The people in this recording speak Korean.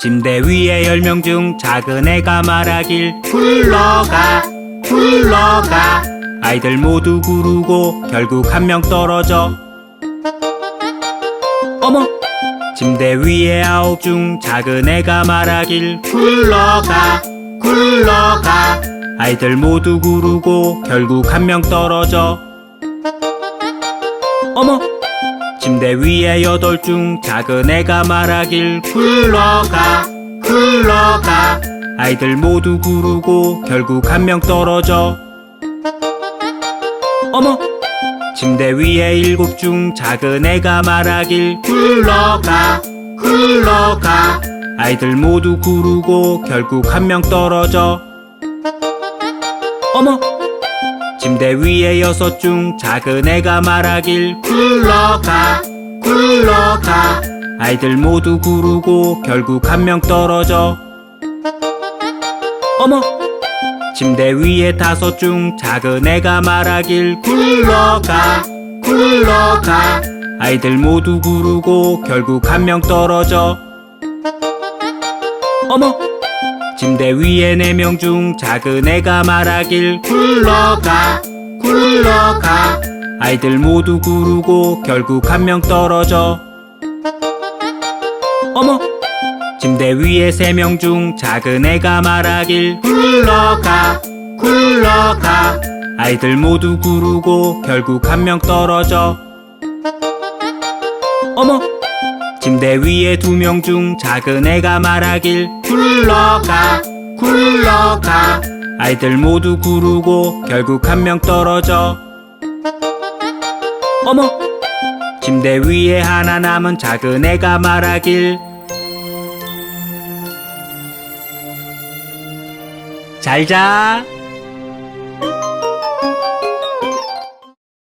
침대 위에 열 명 중 작은 애가 말하길 굴러가 굴러가. 아이들 모두 구르고 결국 한 명 떨어져. 어머! 침대 위에 아홉 중 작은 애가 말하길 굴러가 굴러가. 아이들 모두 구르고 결국 한 명 떨어져. 어머 침대 위에 여덟 중 작은 애가 말하길 굴러가 굴러가. 아이들 모두 구르고 결국 한 명 떨어져. 어머! 침대 위에 일곱 중 작은 애가 말하길 굴러가 굴러가. 아이들 모두 구르고 결국 한 명 떨어져. 어머 침대 위에 여섯 중 작은 애가 말하길 굴러가 굴러가. 아이들 모두 구르고 결국 한 명 떨어져. 어머! 침대 위에 다섯 중 작은 애가 말하길 굴러가 굴러가. 아이들 모두 구르고 결국 한 명 떨어져. 어머 침대 위에 네 명 중 작은 애가 말하길 굴러가 굴러가. 아이들 모두 구르고 결국 한 명 떨어져. 어머! 침대 위에 세 명 중 작은 애가 말하길 굴러가 굴러가. 아이들 모두 구르고 결국 한 명 떨어져. 어머 침대 위에 두 명 중 작은 애가 말하길 굴러가 굴러가. 아이들 모두 구르고 결국 한 명 떨어져. 어머! 침대 위에 하나 남은 작은 애가 말하길 잘자